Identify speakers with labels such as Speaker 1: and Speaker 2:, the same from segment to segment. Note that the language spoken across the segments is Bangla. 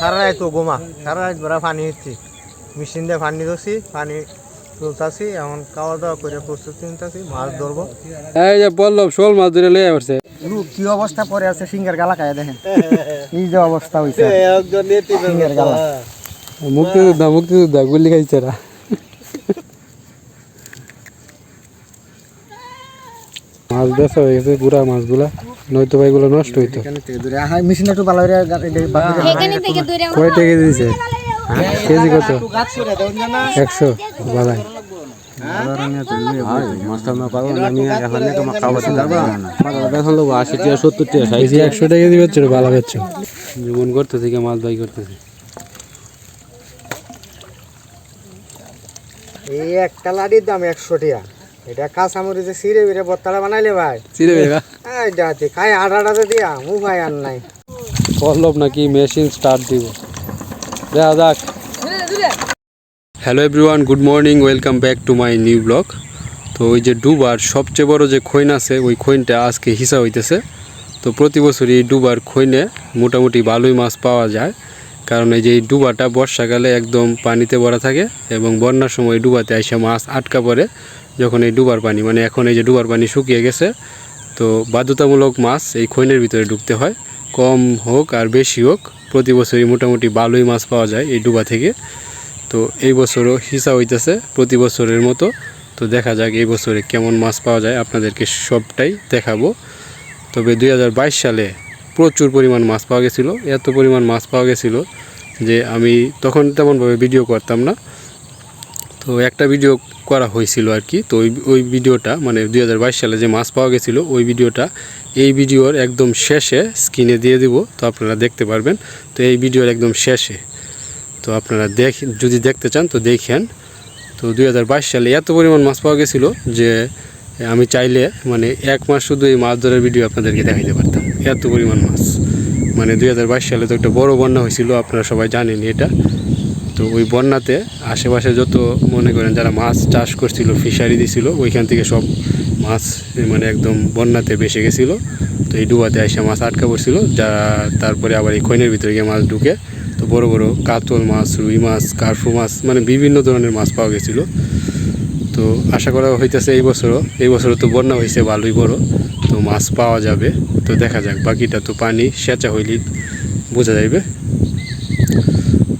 Speaker 1: সারা রাত গোমা সারা রাত ভরা পানি হচ্ছে মেশিন দিয়ে পানি ধরছি পানি তুলতাছি এখন খাওয়া দাওয়া করে প্রস্তুতি নিতেছি মাছ ধরবো
Speaker 2: এই যে বললাম শোল মাছ ধরে লেগে আসছে
Speaker 1: কি অবস্থা পরে আছে সিঙ্গার গালা খায় দেখেন এই যে অবস্থা হইছে একজন নেতি সিঙ্গার গালা
Speaker 2: মুক্তিযোদ্ধা মুক্তিযোদ্ধা গুলি খাইছে না মাছ বেসা হয়ে গেছে গুড়া মাছগুলা নয়তো ভাই গুলো নষ্ট হইতো কয় টাকা দিছে হ্যাঁ, কেজি কত একশো বালাই একশো টাকা দিয়ে বেচছো বালা বেচছো জীবন করতেছে কি মাছ বাই করতেছে
Speaker 1: এই একটা লাড়ির দাম একশো টিয়া এটা কাঁচা যে সিরে বিরে বত্তাটা বানাইলে ভাই সিরে বেরে এইটা খাই আঠাটা তো দিয়া মু ভাই আর নাই
Speaker 2: পল্লব নাকি মেশিন স্টার্ট দিব দেখা যাক hello everyone good morning welcome back to my new blog তো ওই যে ডুবার সবচেয়ে বড় যে খৈন আছে ওই খৈনটা আজকে হিসা হইতেছে তো প্রতি বছরই ডুবার খৈনে মোটামুটি ভালোই মাছ পাওয়া যায় কারণ এই যে এই ডুবাটা বর্ষাকালে একদম পানিতে ভরা থাকে এবং বন্যার সময় ডুবাতে এসে মাছ আটকা পড়ে যখন এই ডুবার পানি মানে এখন এই যে ডুবার পানি শুকিয়ে গেছে তো বাধ্যতামূলক মাছ এই খৈনের ভিতরে ঢুকতে হয় কম হোক আর বেশি হোক প্রতি বছরই মোটামুটি ভালোই মাছ পাওয়া যায় এই ডুবা থেকে তো এই বছরও হিসা হইতেছে প্রতি বছরের মতো তো দেখা যাক এই বছরে কেমন মাছ পাওয়া যায় আপনাদেরকে সবটাই দেখাবো তবে দুই সালে প্রচুর পরিমাণ মাছ পাওয়া গেছিলো এত পরিমাণ মাছ পাওয়া গেছিলো যে আমি তখন তেমনভাবে ভিডিও করতাম না তো একটা ভিডিও করা হয়েছিল আর কি তো ওই ওই ভিডিওটা মানে দুই সালে যে মাছ পাওয়া গেছিল ওই ভিডিওটা এই ভিডিওর একদম শেষে স্ক্রিনে দিয়ে দিব তো আপনারা দেখতে পারবেন তো এই ভিডিওর একদম শেষে তো আপনারা দেখ যদি দেখতে চান তো দেখেন তো দুই সালে এত পরিমাণ মাছ পাওয়া গেছিলো যে আমি চাইলে মানে এক মাস শুধু এই মাছ ধরার ভিডিও আপনাদেরকে দেখাইতে পারতাম এত পরিমাণ মাছ মানে দুই সালে তো একটা বড় বন্যা হয়েছিল আপনারা সবাই জানেন এটা তো ওই বন্যাতে আশেপাশে যত মনে করেন যারা মাছ চাষ করছিল ফিশারি দিছিল ওইখান থেকে সব মাছ মানে একদম বন্যাতে বেসে গেছিলো তো এই ডুবাতে আইসা মাছ আটকা পড়ছিল যা তারপরে আবার এই খৈনের ভিতরে গিয়ে মাছ ঢুকে তো বড় বড় কাতল মাছ রুই মাছ কার্ফু মাছ মানে বিভিন্ন ধরনের মাছ পাওয়া গেছিলো তো আশা করা হইতেছে এই বছরও এই বছরও তো বন্যা হয়েছে ভালোই বড় তো মাছ পাওয়া যাবে তো দেখা যাক বাকিটা তো পানি সেচা হইলি বোঝা যাইবে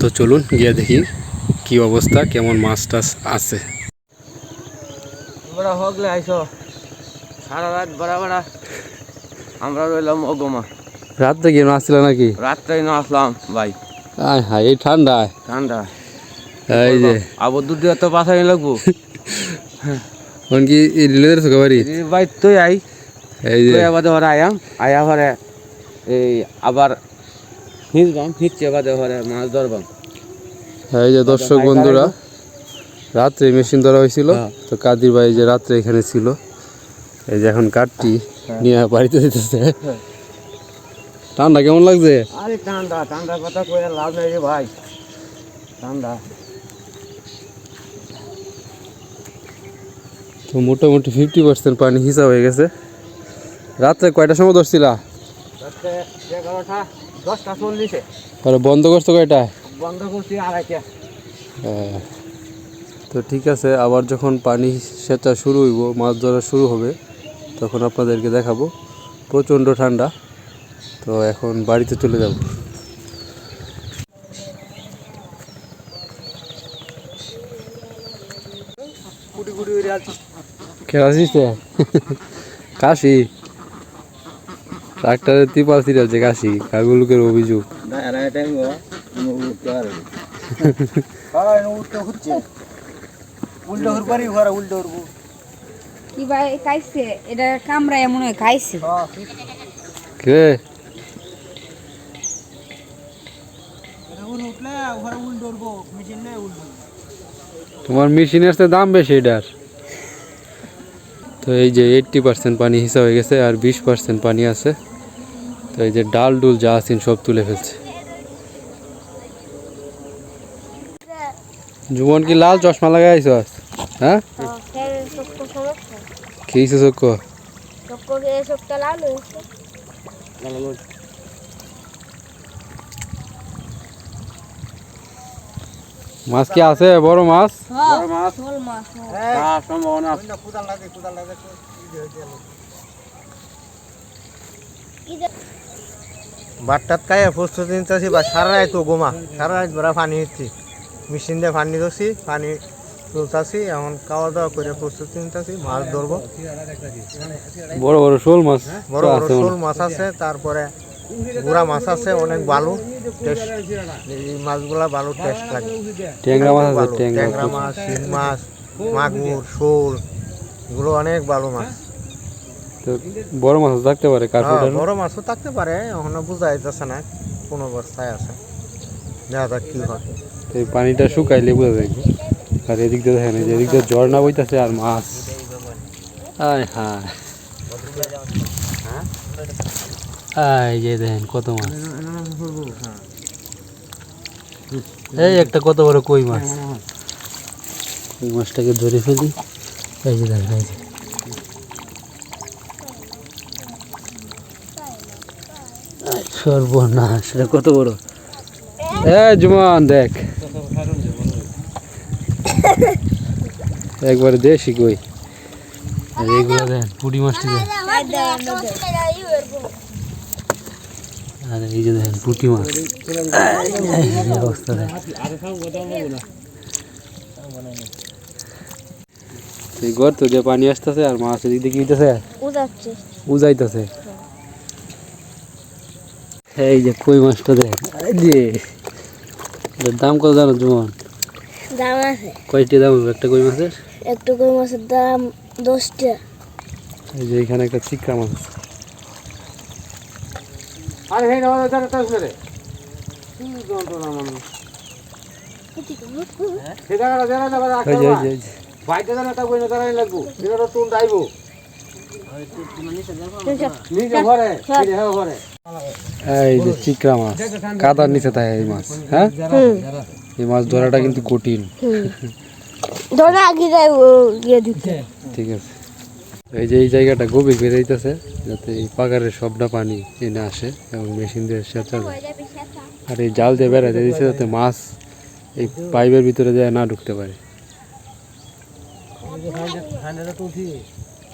Speaker 2: তো চলুন গিয়ে দেখি কি অবস্থা কেমন মাছ টাছ আছে
Speaker 1: তোমরা হগলে আইসো সারা রাত বরাবর আমরা রইলাম অগমা
Speaker 2: রাত্রে গিয়ে আসছিল নাকি
Speaker 1: রাত্রে না আসলাম ভাই
Speaker 2: হ্যাঁ হ্যাঁ এই ঠান্ডায় ঠান্ডা এই যে
Speaker 1: আবার দুধ তো পাশাই লাগবো
Speaker 2: এখন কি রিলেদের সুখে
Speaker 1: ভাই তুই আই এই যে আবার ধর আয়াম আয়া ঘরে এই আবার মাছ ধরবাম
Speaker 2: হ্যাঁ, এই যে দর্শক বন্ধুরা রাত্রে মেশিন ধরা হয়েছিল হ্যাঁ। তো কাদির ভাই যে রাত্রে এখানে ছিল এই যে এখন কাঠটি হ্যাঁ। নিয়ে বাড়িতে দিতেছে ঠান্ডা কেমন লাগছে
Speaker 1: আরে ঠান্ডা ভাই ঠান্ডা
Speaker 2: তো মোটামুটি ফিফটি পার্সেন্ট পানি হিসাব হয়ে গেছে রাত্রে কয়টার সময় ধরছিলা
Speaker 1: দশটা চল্লিশে
Speaker 2: বন্ধ করছো কয়টায়
Speaker 1: বন্ধ করছি হ্যাঁ।
Speaker 2: তো ঠিক আছে আবার যখন পানি সেচা শুরু হইব মাছ ধরা শুরু হবে তখন আপনাদেরকে দেখাবো প্রচণ্ড ঠান্ডা তো এখন বাড়িতে চলে যাব কাশি ট্রাক্টরের ত্রিপাল ছিটাচ্ছে কাশি গাছি লোকের অভিযোগ কে তোমার মেশিন আসতে দাম বেশি এটার তো এই যে এইটি পার্সেন্ট পানি হিসাব হয়ে গেছে আর বিশ পার্সেন্ট পানি আছে তো এই যে ডাল ডুল যা আছেন সব তুলে ফেলছে জুমন কি লাল চশমা লাগাইছ হ্যাঁ খেয়েছে চক্ষ মাছ কি আছে বড় মাছ
Speaker 1: সম্ভাবনা বাট্টাত খাইয়ে প্রস্তুতি নিতেছি বা সারা রাত গোমা সারা রাত ভরা পানি নিচ্ছি মেশিন দিয়ে পানি ধরছি পানি তুলতাছি এখন খাওয়া দাওয়া করে প্রস্তুতি নিতেছি মাছ ধরবো
Speaker 2: বড় বড় শোল মাছ
Speaker 1: বড় বড় শোল মাছ আছে তারপরে গুড়া মাছ আছে অনেক ভালো টেস্ট এই মাছগুলা ভালো টেস্ট লাগে
Speaker 2: ট্যাংরা মাছ আছে
Speaker 1: ট্যাংরা মাছ শিং মাছ মাগুর শোল এগুলো অনেক ভালো মাছ
Speaker 2: তো বড় মাছও থাকতে পারে কার্পোটার
Speaker 1: হ্যাঁ, বড় মাছও থাকতে পারে এখনো বোঝা যাচ্ছে না কোন অবস্থায় আছে দেখা যাক কি হয়
Speaker 2: এই পানিটা শুকাইলে বোঝা যায় আর এদিক দিয়ে দেখেন এদিক দিয়ে না বইতেছে আর মাছ আয় হ্যাঁ আয় যে দেখেন কত মাছ এই একটা কত বড় কই মাছ কই মাছটাকে ধরে ফেলি এই যে দেখেন এই যে সর্বনাশ রে কত বড় এ জুমান দেখ একবার দেশি কই আর এগুলো দেন পুটি মাছটি দেন আর এই যে দেখেন পুটি মাছ অবস্থা দেখ গর্ত দিয়ে পানি আসতেছে আর মাছ এদিক দিয়ে
Speaker 3: কি
Speaker 2: উজাইতেছে এই যে কই মাছটা দেখ দাম কত জানো জুমন কয়টি দাম একটা কই মাছের
Speaker 3: একটা কই মাছের দাম দশটা
Speaker 2: এই যে এখানে একটা চিকা মাছ
Speaker 1: আর হে নাও দাঁড়া তাস রে যন্ত্রণা মানুষ সেটা যারা যারা জানা তা কই না তারা লাগবো সেটা তো তুন দাইবো এই
Speaker 2: যে চিকরা মাছ কাদার নিচে থাকে এই মাছ হ্যাঁ এই মাছ ধরাটা কিন্তু কঠিন ঠিক আছে এই যে এই জায়গাটা গভীর বেড়াইতেছে যাতে এই পাগারের সবটা পানি এনে আসে এবং মেশিন দিয়ে সেচা যায় আর এই জাল দিয়ে বেড়াইতে দিচ্ছে যাতে মাছ এই পাইপের ভিতরে যায় না ঢুকতে পারে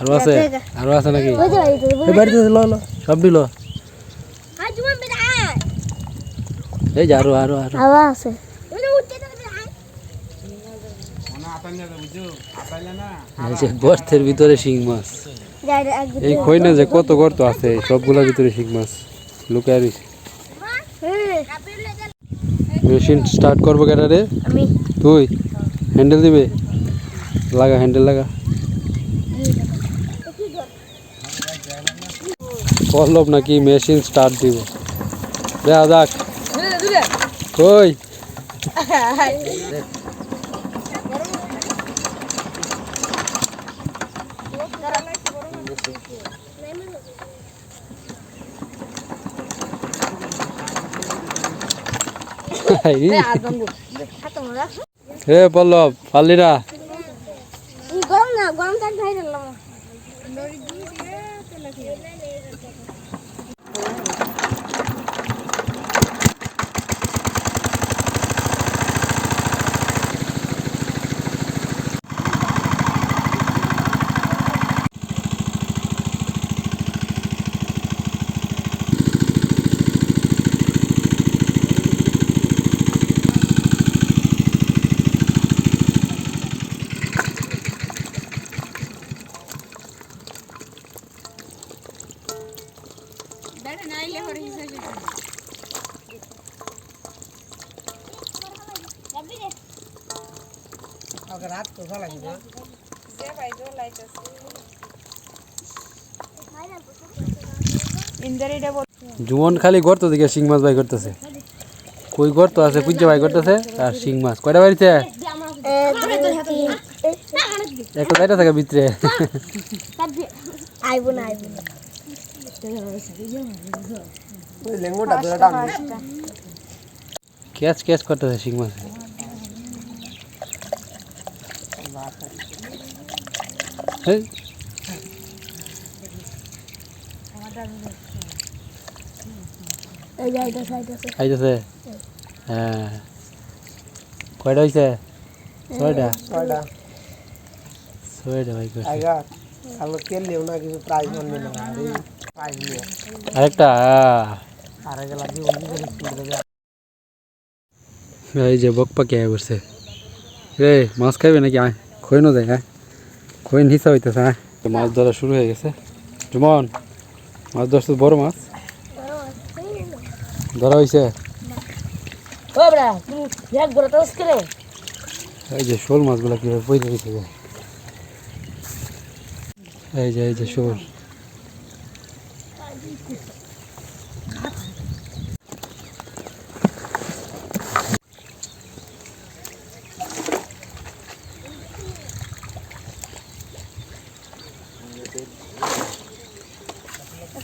Speaker 2: আরো আছে আরো আছে নাকি এই বাড়িতে ল ল সব দিল এই যে আরো আরো আরো আছে গর্তের ভিতরে শিং মাছ এই খই না যে কত গর্ত আছে সবগুলোর ভিতরে শিং মাছ লুকায় রয়েছে মেশিন স্টার্ট করবো ক্যাটারে তুই হ্যান্ডেল দিবে লাগা হ্যান্ডেল লাগা बोलप ना की मशीन स्टार्ट দিব রে আдак রে রে কই দেখ বরো না নাইমন নাই আদমু দেখো কত রাখ রে বল্লবαλλিরা ই গরম না গাম তাক খাইলাম নরি দি দি la জুমন খালি গর্ত দিকে শিং মাছ বাই করতেছে কই গর্ত আছে পুজ্জা বাই করতেছে আর শিং মাছ কয়টা বাড়িতে একটা যাইটা থাকে ভিতরে ক্যাচ ক্যাচ করতেছে শিং মাছ হ্যাঁ আয় আসে আসে আসে কয়টা হইছে কয়টা কয়টা সোয়েডা ভাই কাজ
Speaker 1: আলো তেল নেওয়া কি প্রাইস মনে লাগে প্রাইস নিয়ে
Speaker 2: আরেকটা আরে যা লাগে ওইদিকে চলে যা गाइस এ বকপা কে হয়েছে রে মাস খবে নাকি কই না যায়গা খুবই নিচা হইতেছে হ্যাঁ মাছ ধরা শুরু হয়ে গেছে জুমন মাছ ধরছে বড় মাছ ধরা হইছে এই যে শোল মাছগুলো কীভাবে পয়সা এই যে এই যে শোল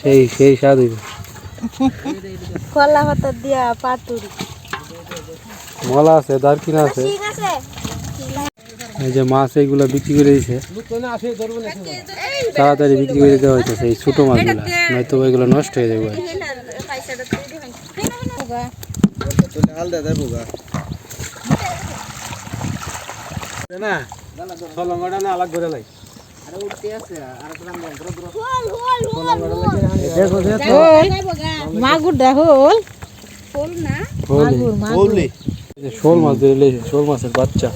Speaker 2: সেই সেই স্বাদ
Speaker 3: কলা পাতা দিয়া পাতুরি
Speaker 2: মলা আছে দারকিন আছে এই যে মাছ এইগুলো বিক্রি করে দিয়েছে তাড়াতাড়ি বিক্রি করে দেওয়া হয়েছে সেই ছোটো মাছগুলো নয়তো ওইগুলো নষ্ট হয়ে যাবে
Speaker 1: না না
Speaker 3: মাগুর দা হোল
Speaker 2: শোল মাছ দিলে শোল মাছের বাচ্চা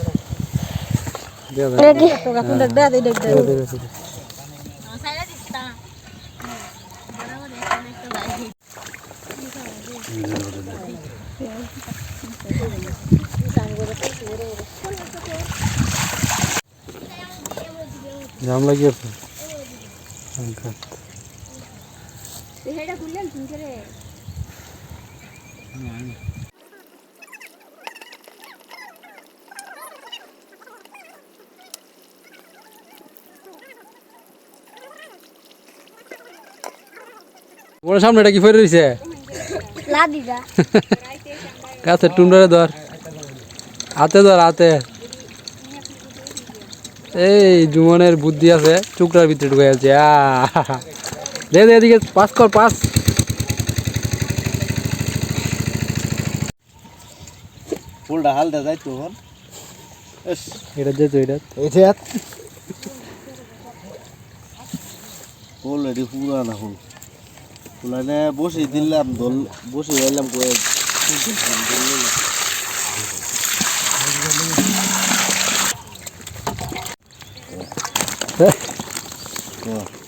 Speaker 2: নাম লাগিয়েছিস হ্যাঁ কা হেটা খুললেন তুই করে আমি আই না কোন সামনে এটা কি পড়ে রইছে লা দিদা কাছে টুনড়ের দর হাতে দর হাতে এই জুমনের বুদ্ধি আছে টুকরার ভিতরে ঢুকে গেছে দে দে এদিকে পাস কর পাস
Speaker 1: ফুলটা যাই তো
Speaker 2: এটা যেত এটা এটা
Speaker 1: ফুল এটি পুরানা ফুল ফুলানে বসে দিলাম দল বসে কয়েক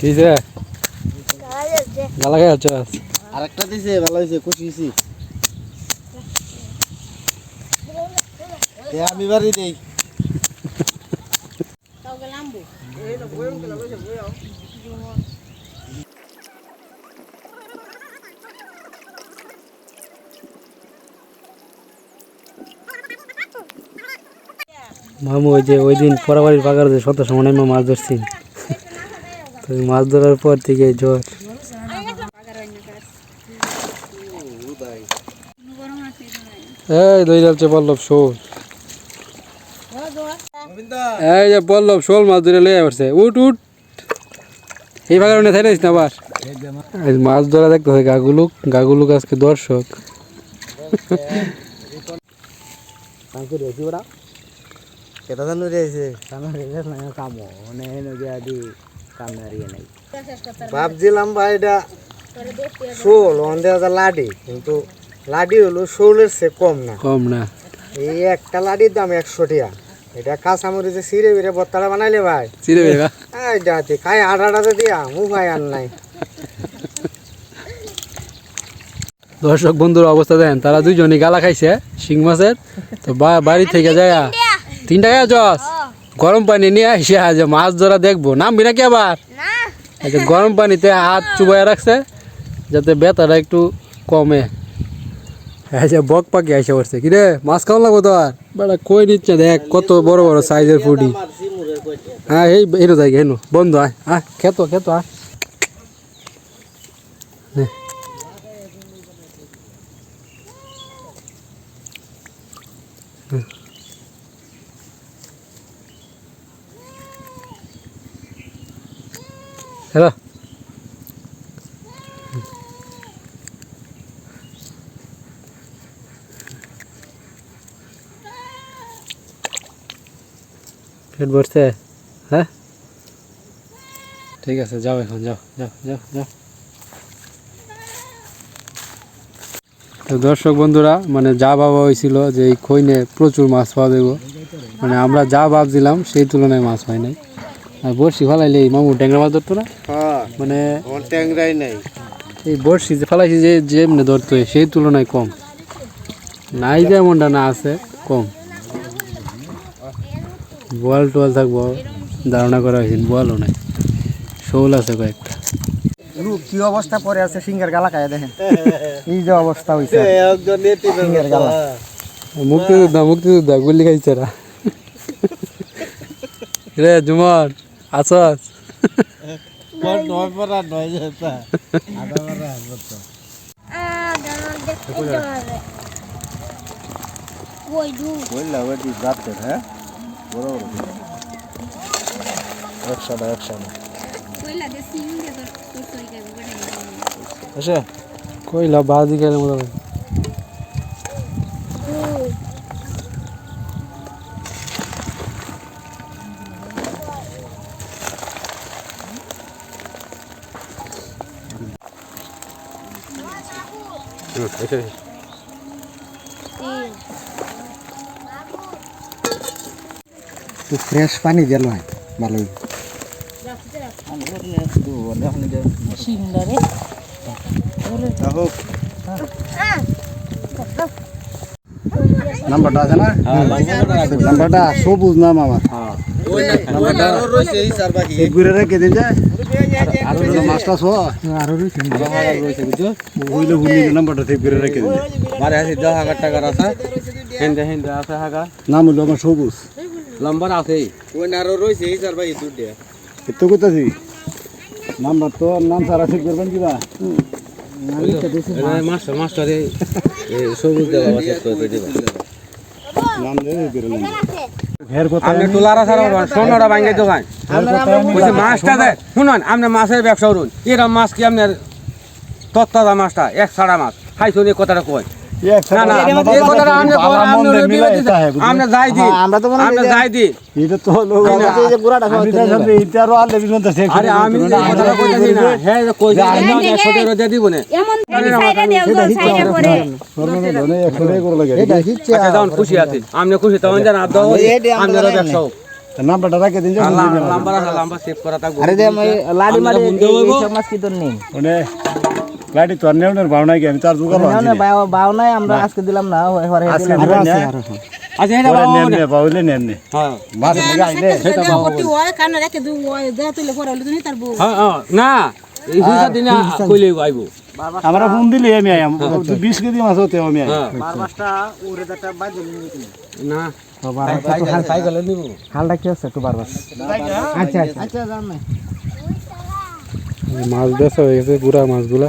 Speaker 2: কি যে ভালো যাচ্ছে
Speaker 1: আরেকটা দিছে ভালো হয়েছে খুশি হয়েছি আমি বাড়ি দেই
Speaker 2: মামু ওই যে ওই দিন পরাবাড়ির পাকার যে শত সময় মামা মাছ ধরছি তো মাছ ধরার পর থেকে জ্বর এই দই যাচ্ছে বল্লভ শোল এই যে বল্লভ শোল মাছ ধরে লয়ে আসছে উঠ উঠ এই ভাগার মনে থাইলিস না আবার মাছ ধরা দেখতে হয় গাগুলুক গাগুলুক আজকে দর্শক
Speaker 1: কেটাদান রয়েছে কামে রেজাস না কাম মানে নদী আদি কাম হারিয়ে নাই ভাবছিলাম ভাই এটা শোল অন্ধে হাজার লাডি কিন্তু লাডি হলো শোলের চেয়ে কম না কম না এই একটা লাডির দাম একশো টাকা এটা কাঁচা যে সিরে বিরে বত্তারা বানাইলে ভাই সিরে বেড়ে এই ডাতে খাই আট আটাতে দিয়া মু ভাই আর নাই
Speaker 2: দর্শক বন্ধুর অবস্থা দেন তারা দুইজনই গালা খাইছে শিং মাছের তো বাড়ি থেকে যায় তিন টাকা জস গরম পানি নিয়ে আসে আজ মাছ ধরা দেখবো নামবি নাকি আবার আচ্ছা গরম পানিতে হাত চুবাই রাখছে যাতে ব্যথাটা একটু কমে আচ্ছা বক পাকি আসে পড়ছে কিরে মাছ খাওয়া লাগবো তো আর বেটা কই নিচ্ছে দেখ কত বড় বড় সাইজের ফুটি হ্যাঁ এই হেনো যাই হেনো বন্ধু আয় হ্যাঁ খেতো খেতো আয় হ্যালো পেট ভরছে হ্যাঁ ঠিক আছে যাও এখন যাও যাও যাও যাও তো দর্শক বন্ধুরা মানে যা ভাবা হয়েছিল যে এই খৈনে প্রচুর মাছ পাওয়া যাবে মানে আমরা যা ভাবছিলাম সেই তুলনায় মাছ হয় নাই আর বড়শি ফালাইলে মামু ট্যাংরা মাছ ধরতো না
Speaker 1: হ্যাঁ, মানে ট্যাংরাই নাই
Speaker 2: এই বড়শি যে ফালাইছি যে যেমনি ধরতো সেই তুলনায় কম নাই যেমনটা না আছে কম বল টোয়াল থাকবো ধারণা করা হয়েছে বলও নাই শোল আছে কয়েকটা
Speaker 1: কি অবস্থা পরে আছে সিংহের গালা খায় দেখেন এই যে অবস্থা হয়েছে সিঙ্গের গালা
Speaker 2: মুক্তিযোদ্ধা মুক্তিযোদ্ধা গুলি খাইছে রে জুমর আছাস
Speaker 1: হ্যাঁ? একসাথে একসাথে
Speaker 2: কইলা বাজি গেলে মতো তো ফ্রেশ পানি দিল হয় ভালোই নাম্বারটা আছে না হ্যাঁ,
Speaker 1: নাম্বারটা সবুজ নাম আমার হ্যাঁ। নাম
Speaker 2: হলো আমার সবুজ
Speaker 1: নাম্বার আছে ওই নারো রয়েছে এই চার ভাই দুটো
Speaker 2: এত কোথাছি নাম্বার তো নাম সারা ঠিক করবেন কিবা
Speaker 1: মাস্টার মাস্টারে সবুজ দেওয়া নাম দেবে দোকান মাছটা মাছের ব্যবসা করুন এরা মাছ কি আপনার তত্তাদা মাছটা এক ছাড়া মাছ খাইছো এই কথাটা কয় আমরা তো আমরা যাই দি এটা তো লোক এই যে গুড়াটা আমি হ্যাঁ, এটারও আচ্ছা, আর লেবি মন আছে আরে আমি কথা খুশি আছি আমনে খুশি তখন জান আর
Speaker 2: নাম্বারটা রাখে দিন
Speaker 1: নাম্বার নাম্বার সেভ করা থাকবো
Speaker 2: গাড়ি তো নেও না বাও নাই আমি তার জোগাড়
Speaker 1: না না বাও বাও নাই আমরা আজকে দিলাম না হরে আজকে দিলাম না
Speaker 2: আচ্ছা এটা বাও আচ্ছা, নেন নে বাউলে নেন নে হ্যাঁ বাস লাগা আইলে সেটা বাও কত হয়
Speaker 1: কান রাখে দু হয় দে তুলে পড়া হলো তুমি তার হ্যাঁ হ্যাঁ না এই হিসাব দিনে কইলে আইবো
Speaker 2: আমরা ফোন দিলে আমি আইম 20 আচ্ছা, আচ্ছা। কেজি মাছ হতে আমি আইম
Speaker 1: বারবাসটা ওরে দাটা বাই দিল না হালটা কি আছে একটু বারবার হ্যাঁ। আচ্ছা আচ্ছা আচ্ছা জান
Speaker 2: মাছ বেসা হয়ে গেছে পুরা মাছগুলা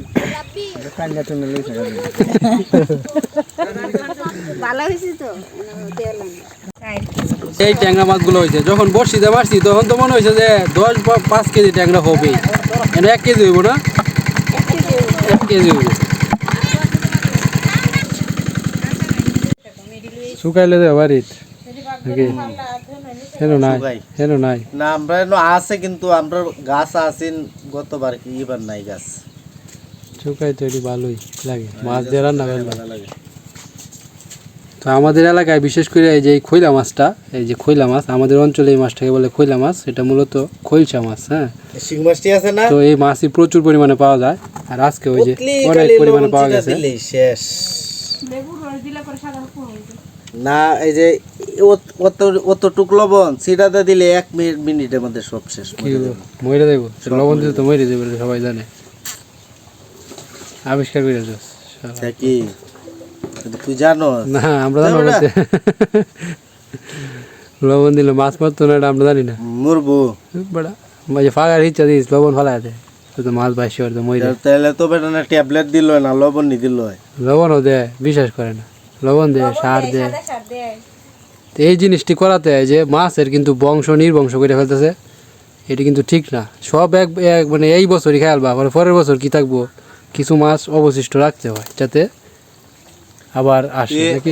Speaker 1: এই ট্যাংরা হয়েছে যখন বর্ষিতে মারছি তখন তো মনে হয়েছে যে দশ বা পাঁচ কেজি ট্যাংরা হবে এক কেজি হইব না এক কেজি হইব
Speaker 2: শুকাইলে তো বাড়ির নাই নাই
Speaker 1: না আমরা আছে কিন্তু আমরা গাছ আছেন গতবার কি এবার নাই গাছ
Speaker 2: ভালোই লাগে মাছ লাগে তো আমাদের এলাকায় বিশেষ করে এই যে খৈলা মাছটা এই যে খৈলা মাছ আমাদের অঞ্চলে এই মাছটাকে বলে খৈলা মাছ এটা মূলত খৈলসা মাছ হ্যাঁ তো এই মাছই প্রচুর পরিমাণে পাওয়া যায় আর আজকে ওই যে অনেক পরিমাণে পাওয়া গেছে
Speaker 1: না এই যে অত অতটুক লবণ সেটাতে দিলে এক মিনিটের মধ্যে সব শেষ
Speaker 2: মরে দেবো লবণ দিতে তো মরে দেবে সবাই জানে আবিষ্কার করে যাচ্ছে
Speaker 1: কি তুই জানো
Speaker 2: না আমরা জানো না লবণ দিল মাছ তো না আমরা জানি না
Speaker 1: মরবো বড়া
Speaker 2: মাঝে ফাগার ইচ্ছা দিস লবণ ফলা দে তো মাছ ভাসি ওর মই মরে
Speaker 1: তাহলে তো বেটা না ট্যাবলেট দিল না লবণ নি দিল
Speaker 2: লবণ দে বিশ্বাস করে না লবণ দে সার দে এই জিনিসটি করাতে যে মাছের কিন্তু বংশ নির্বংশ করে ফেলতেছে এটি কিন্তু ঠিক না সব এক মানে এই বছরই খেয়াল বা মানে পরের বছর কি থাকবো কিছু মাছ অবশিষ্ট রাখতে হয় যাতে আবার আসে
Speaker 1: নাকি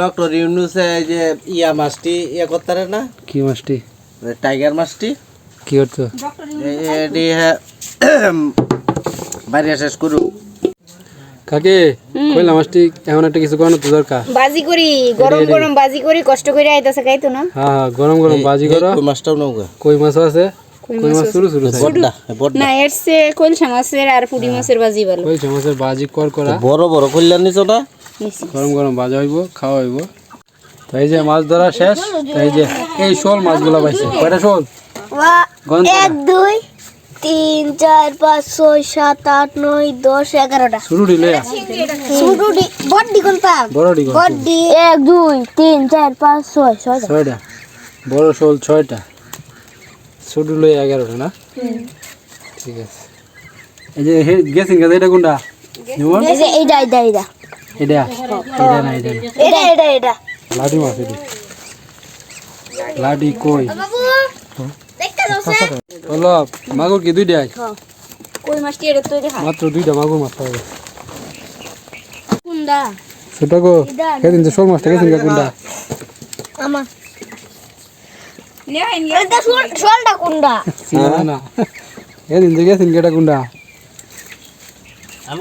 Speaker 1: ডক্টর ইউনুসে যে ইয়া মাছটি ইয়া করতে না কি মাছটি টাইগার মাছটি কি এডি বাইরে শেষ করু
Speaker 2: কাকে কইলা মাছটি এমন একটা কিছু করানো তো দরকার
Speaker 3: বাজি করি গরম গরম বাজি করি কষ্ট করে আইতাছে খাইতো না
Speaker 2: হ্যাঁ, হ্যাঁ গরম গরম বাজি করো কই মাছটাও নাও কই মাছ আছে আর হ্যাঁ। মাছের বাজি কর হ্যাঁ। বড় বড় গরম গরম খাওয়া মাছ ধরা শেষ
Speaker 3: এক দুই তিন চার পাঁচ ছয় সাত আট নয় দশ এগারোটা এক দুই তিন চার পাঁচ
Speaker 2: ছয়টা বড় শোল ছয়টা ছোটো লই এগারোটা না ঠিক আছে এই যে হে গেছেন গেছে এটা কোনটা
Speaker 3: এইটা এইটা এইটা
Speaker 2: এটা এটা
Speaker 3: না এটা এটা এটা এটা
Speaker 2: লাডি মাছ এটি লাডি কই হলো মাগুর কি দুইটা হ্যাঁ।
Speaker 3: কই মাছটি এটা তো
Speaker 2: মাত্র দুইটা মাগুর মাছ পাবে কোনটা ছোট গো সেদিন যে শোল মাছটা গেছেন কোনটা আমার
Speaker 3: আমি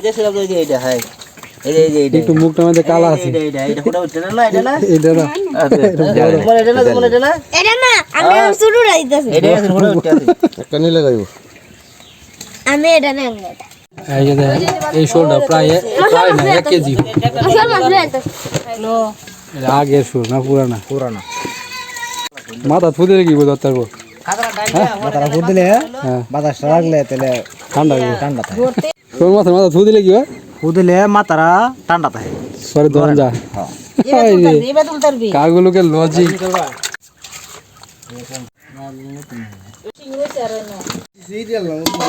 Speaker 1: দেখছিলাম যে এটা হাই
Speaker 2: একটু মুখটা মধ্যে কালা আছে এই শোলটা প্রায় প্রায় না এক কেজি আগের শোল না পুরানা পুরানা মাথা থু দিলে কি বুঝতে পারবো
Speaker 1: হ্যাঁ? মাথাটা ফুট দিলে বাতাসটা লাগলে হ্যাঁ? তাহলে ঠান্ডা ঠান্ডা থাকে
Speaker 2: তোর মাথা মাথা থু দিলে কি হয়
Speaker 1: ফু দিলে মাথাটা ঠান্ডা থাকে
Speaker 2: সরে ধরেন যা কাগুলোকে লজিক Sí,